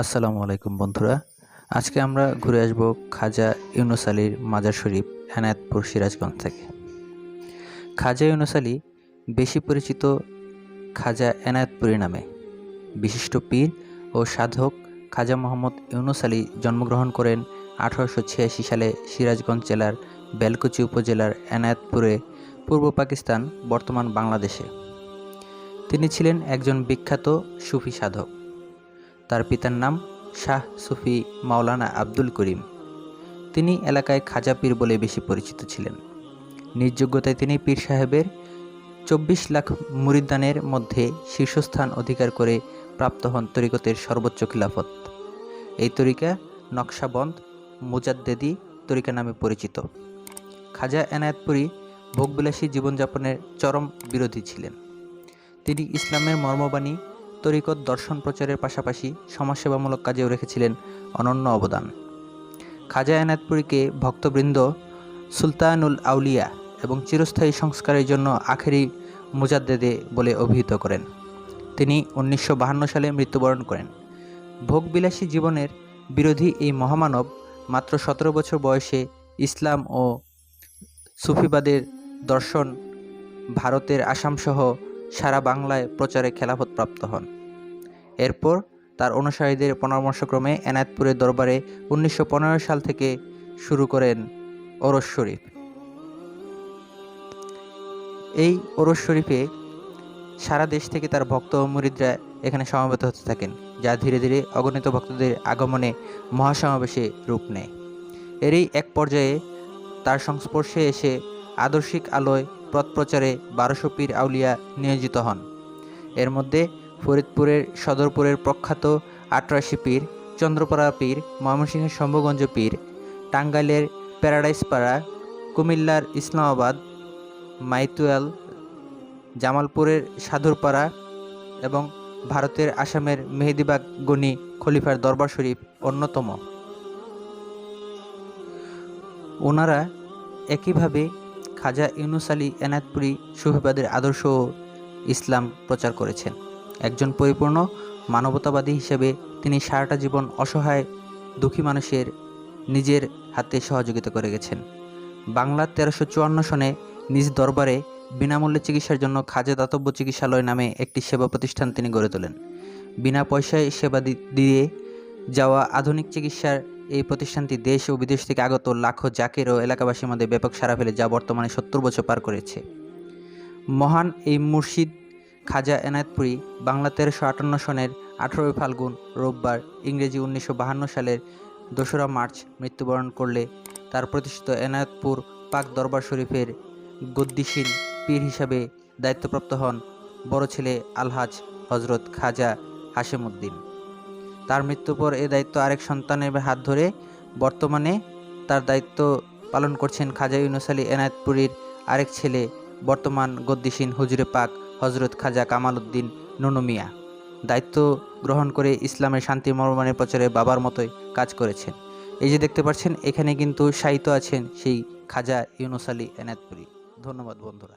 আসসালামু আলাইকুম বন্ধুরা। আজকে আমরা ঘুরে আসব খাজা ইউনুস আলীর মাজার শরীফ এনায়েতপুর সিরাজগঞ্জ থেকে। খাজা ইউনুস আলী বেশি পরিচিত খাজা এনায়েতপুরী নামে বিশিষ্ট পীর ও সাধক খাজা মোহাম্মদ ইউনুস আলী জন্মগ্রহণ করেন আঠারোশো ছিয়াশি সালে সিরাজগঞ্জ জেলার বেলকুচি উপজেলার এনায়েতপুরে, পূর্ব পাকিস্তান, বর্তমান বাংলাদেশে। তিনি ছিলেন একজন বিখ্যাত সুফি সাধক। তার পিতার নাম শাহ সুফি মাওলানা আব্দুল করিম। তিনি এলাকায় খাজা পীর বলে বেশি পরিচিত ছিলেন। নিজ যোগ্যতায় তিনি পীর সাহেবের চব্বিশ লাখ মুরিদানের মধ্যে শীর্ষস্থান অধিকার করে প্রাপ্ত হন তরিকতের সর্বোচ্চ খিলাফত। এই তরিকা নকশাবন্দ মুজাদ্দেদি তরিকা নামে পরিচিত। খাজা এনায়েতপুরী ভোগবিলাসী জীবনযাপনের চরম বিরোধী ছিলেন। তিনি ইসলামের মর্মবাণী তরিকত দর্শন প্রচারের পাশাপাশি সমাজসেবামূলক কাজেও রেখেছিলেন অনন্য অবদান। খাজা এনায়তপুরীকে ভক্তবৃন্দ সুলতানুল আউলিয়া এবং চিরস্থায়ী সংস্কারের জন্য আখেরি মুজাদ্দেদে বলে অভিহিত করেন। তিনি উনিশশো সালে মৃত্যুবরণ করেন। ভোগবিলাসী জীবনের বিরোধী এই মহামানব মাত্র সতেরো বছর বয়সে ইসলাম ও সুফিবাদের দর্শন ভারতের আসামসহ সারা বাংলায় প্রচারে খেলাফত প্রাপ্ত হন। এরপর তার অনুসারীদের পরামর্শক্রমে এনায়তপুরের দরবারে উনিশশো পনেরো সাল থেকে শুরু করেন ওরস শরীফ। এই ওরস শরীফে সারা দেশ থেকে তার ভক্ত ও মুরিদরা এখানে সমবেত হতে থাকেন, যা ধীরে ধীরে অগণিত ভক্তদের আগমনে মহাসমাবেশে রূপ নেয়। এরই এক পর্যায়ে তার সংস্পর্শে এসে আদর্শিক আলোয় প্রচারে বারোশো পীর আউলিয়া নিয়োজিত হন। এর মধ্যে ফরিদপুরের সদরপুরের প্রখ্যাত আটরাশি পীর, চন্দ্রপাড়া পীর, ময়মনসিংহের শম্ভগঞ্জ পীর, টাঙ্গাইলের প্যারাডাইসপাড়া, কুমিল্লার ইসলামাবাদ, মাইতুয়াল, জামালপুরের সাধুরপাড়া এবং ভারতের আসামের মেহেদিবাগ গনি খলিফার দরবার শরীফ অন্যতম। ওনারা একইভাবে খাজা ইউনুস আলী এনায়তপুরী সুফিবাদের আদর্শ ইসলাম প্রচার করেছেন। একজন পরিপূর্ণ মানবতাবাদী হিসেবে তিনি সারাটা জীবন অসহায়, দুঃখী মানুষের নিজের হাতে সহযোগিতা করে গেছেন। বাংলার তেরোশো চুয়ান্ন সনে নিজ দরবারে বিনামূল্যে চিকিৎসার জন্য খাজে দাতব্য চিকিৎসালয় নামে একটি সেবা প্রতিষ্ঠান তিনি গড়ে তোলেন। বিনা পয়সায় সেবা দিয়ে যাওয়া আধুনিক চিকিৎসার এই প্রতিষ্ঠানটি দেশ ও বিদেশ থেকে আগত লাখো জাকের ও এলাকাবাসীর মধ্যে ব্যাপক সারা ফেলে যা বর্তমানে সত্তর বছর পার করেছে। মহান এই মুর্শিদ খাজা এনায়তপুরী বাংলা তেরোশো আটান্ন সনের আঠেরোই ফাল্গুন রোববার ইংরেজি উনিশশো বাহান্ন সালের দোসরা মার্চ মৃত্যুবরণ করলে তার প্রতিষ্ঠিত এনায়তপুর পাক দরবার শরীফের গদ্দিসীন পীর হিসাবে দায়িত্বপ্রাপ্ত হন বড় ছেলে আলহাজ হজরত খাজা হাশেমুদ্দিন তার মৃত্যুর পর এ দায়িত্ব আরেক সন্তানের হাত ধরে বর্তমানে তার দায়িত্ব পালন করছেন খাজা ইউনুস আলী এনায়তপুরীর আরেক ছেলে বর্তমান গদ্দিসীন হুজুরে পাক হজরত খাজা কামাল উদ্দিন নুনুমিয়া দায়িত্ব গ্রহণ করে ইসলামের শান্তি মর্মানের প্রচারে বাবার মতোই কাজ করেছেন। এই যে দেখতে পাচ্ছেন, এখানে কিন্তু সাহিত্য আছেন সেই খাজা ইউনুস আলী এনায়তপুরী। ধন্যবাদ বন্ধুরা।